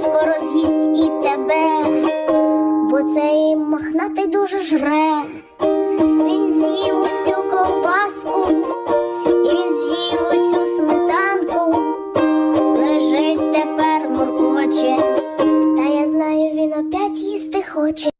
скоро з'їсть і тебе, бо цей мохнатий дуже жре. Він з'їв усю ковбаску, він з'їв усю сметанку, лежить тепер моркоче, та я знаю, він опять їсти хоче.